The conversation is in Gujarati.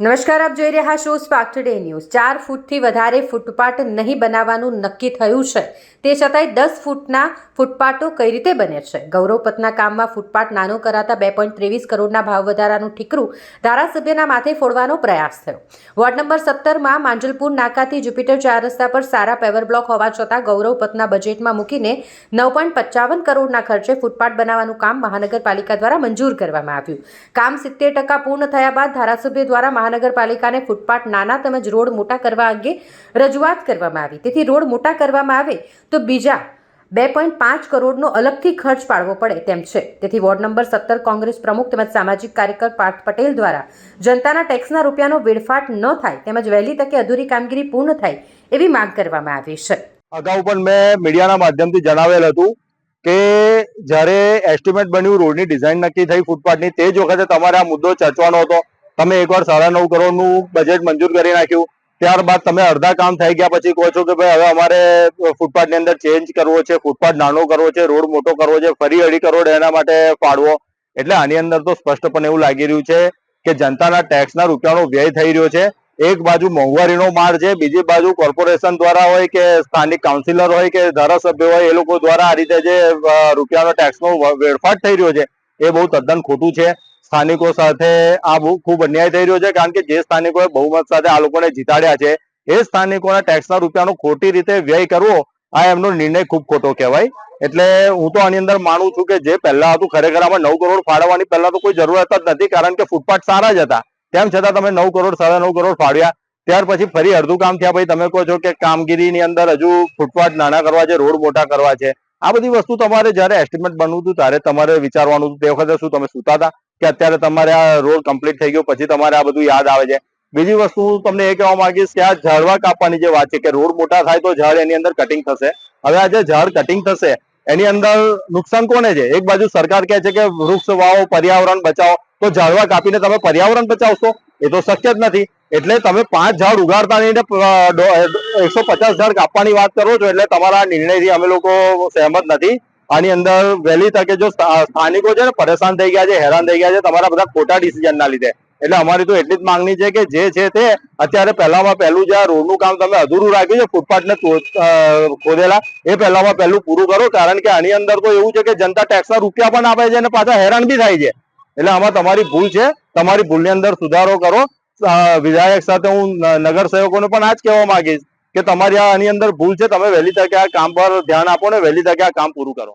નમસ્કાર, આપ જોઈ રહ્યા છો સ્પાર્ક ટુડે ન્યૂઝ ચાર ફૂટથી વધારે ફૂટપાથ નહીં બનાવવાનું નક્કી થયું છે. તે છતાંય દસ ફૂટના ફૂટપાથો કઈ રીતે બને છે? ગૌરવપથના કામમાં ફૂટપાથ નાનો કરાતા બે પોઈન્ટ ત્રેવીસ કરોડના ભાવ વધારાનું ઠીકરું ધારાસભ્યના માથે ફોડવાનો પ્રયાસ થયો. વોર્ડ નંબર સત્તરમાં માંજલપુર, નાકાથી જુપિટર ચાર રસ્તા પર સારા પેવર બ્લોક હોવા છતાં ગૌરવપથના બજેટમાં મૂકીને નવ પોઈન્ટ પચાવન કરોડના ખર્ચે ફૂટપાથ બનાવવાનું કામ મહાનગરપાલિકા દ્વારા મંજૂર કરવામાં આવ્યું. કામ સિત્તેર ટકા પૂર્ણ થયા બાદ ધારાસભ્ય દ્વારા મહાનગરપાલિકાને ફૂટપાથ નાના તેમજ રોડ મોટા કરવા અંગે રજૂઆત કરવામાં આવી. તેથી રોડ મોટા કરવામાં આવે તો બીજા બે પોઈન્ટ પાંચ કરોડનો અલગથી ખર્ચ પાડવો પડે તેમ છે. તેથી વોર્ડ નંબર સત્તર કોંગ્રેસ પ્રમુખ તેમજ સામાજિક કાર્યકર પાર્થ પટેલ દ્વારા જનતાના ટેક્સના રૂપિયાનો વેડફાટ ન થાય તેમજ વહેલી તકે અધૂરી કામગીરી પૂર્ણ થાય એવી માંગ કરવામાં આવી છે. અગાઉ પણ મેં મીડિયાના માધ્યમથી જણાવેલ હતું કે જ્યારે એસ્ટિમેટ બન્યું રોડની ડિઝાઇન નક્કી થઈ ફૂટપાથની, તે જ વખતે તમારે આ મુદ્દો ચર્ચવાનો હતો. તમે એકવાર સાડા નવ કરોડનું બજેટ મંજૂર કરી નાખ્યું. ત્યારબાદ તમે અડધા કામ થઈ ગયા પછી કહો છો કે ભાઈ હવે અમારે ફૂટપાથની અંદર ચેન્જ કરવો છે ફૂટપાથ નાનો કરવો છે, રોડ મોટો કરવો છે, ફરી અઢી કરોડ એના માટે ફાળવો. એટલે આની અંદર તો સ્પષ્ટપણે એવું લાગી રહ્યું છે કે જનતાના ટેક્સના રૂપિયાનો વ્યય થઈ રહ્યો છે. એક બાજુ મોંઘવારીનો માર છે, બીજી બાજુ કોર્પોરેશન દ્વારા હોય કે સ્થાનિક કાઉન્સિલર હોય કે ધારાસભ્ય હોય, એ લોકો દ્વારા આ રીતે જે રૂપિયાનો ટેક્સનો વેડફાટ થઈ રહ્યો છે, એ બહુ તદ્દન ખોટું છે. સ્થાનિકો સાથે આ ખૂબ અન્યાય થઈ રહ્યો છે, કારણ કે જે સ્થાનિકોએ બહુમત સાથે આ લોકોને જીતાડ્યા છે, એ સ્થાનિકોના ટેક્સના રૂપિયાનો ખોટી રીતે વ્યય કરવો, આ એમનો નિર્ણય ખૂબ ખોટો કહેવાય. એટલે હું તો આની અંદર માનું છું કે જે પહેલા હતું, ખરેખર આમાં નવ કરોડ ફાળવવાની પહેલા તો કોઈ જરૂરત જ નથી, કારણ કે ફૂટપાથ સારા જ હતા. તેમ છતાં તમે નવ કરોડ, સાડા નવ કરોડ ફાળવ્યા. ત્યાર પછી ફરી અડધું કામ થયા. પછી તમે કહો છો કે કામગીરીની અંદર હજુ ફૂટપાથ નાના કરવા છે, રોડ મોટા કરવા છે. આ બધી વસ્તુ તમારે જ્યારે એસ્ટિમેટ બનવું હતું, ત્યારે તમારે વિચારવાનું હતું. તે વખતે શું તમે સુતા હતા? કે અત્યારે તમારે આ રોડ કમ્પ્લીટ થઈ ગયો, પછી તમારે આ બધું યાદ આવે છે. બીજી વસ્તુ હું તમને એ કહેવા માંગીશ કે આ ઝાડવા કાપવાની જે વાત છે કે રોડ મોટા થાય તો ઝાડ એની અંદર કટિંગ થશે. હવે આ જે ઝાડ કટિંગ થશે, એની અંદર નુકસાન કોને છે? એક બાજુ સરકાર કહે છે કે વૃક્ષ વાવો, પર્યાવરણ બચાવો, તો ઝાડવા કાપીને તમે પર્યાવરણ બચાવશો? એ તો શક્ય જ નથી. એટલે તમે પાંચ ઝાડ ઉગાડતા નહીં એકસો પચાસ ઝાડ કાપવાની વાત કરો છો, એટલે તમારા નિર્ણયથી અમે લોકો સહેમત નથી. આની અંદર વહેલી તકે જો સ્થાનિકો છે ને પરેશાન થઈ ગયા છે, હેરાન થઈ ગયા છે, તમારા બધા ખોટા ડિસિઝન ના લીધે. એટલે અમારી તો એટલી જ માંગણી છે કે જે છે તે અત્યારે પહેલામાં પહેલું જે આ રોડનું કામ તમે અધૂરું રાખ્યું છે, ફૂટપાથને ખોદેલા, એ પહેલામાં પહેલું પૂરું કરો, કારણ કે આની અંદર તો એવું છે કે જનતા ટેક્સના રૂપિયા પણ આપે છે અને પાછા હેરાન બી થાય છે. એટલે આમાં તમારી ભૂલ છે, તમારી ભૂલની અંદર સુધારો કરો. વિધાયક સાથે હું નગર સેવકોને પણ આ જ કહેવા માંગીશ કે તમારી આની અંદર ભૂલ છે, તમે વહેલી તકે આ કામ પર ધ્યાન આપો ને વહેલી તકે આ કામ પૂરું કરો.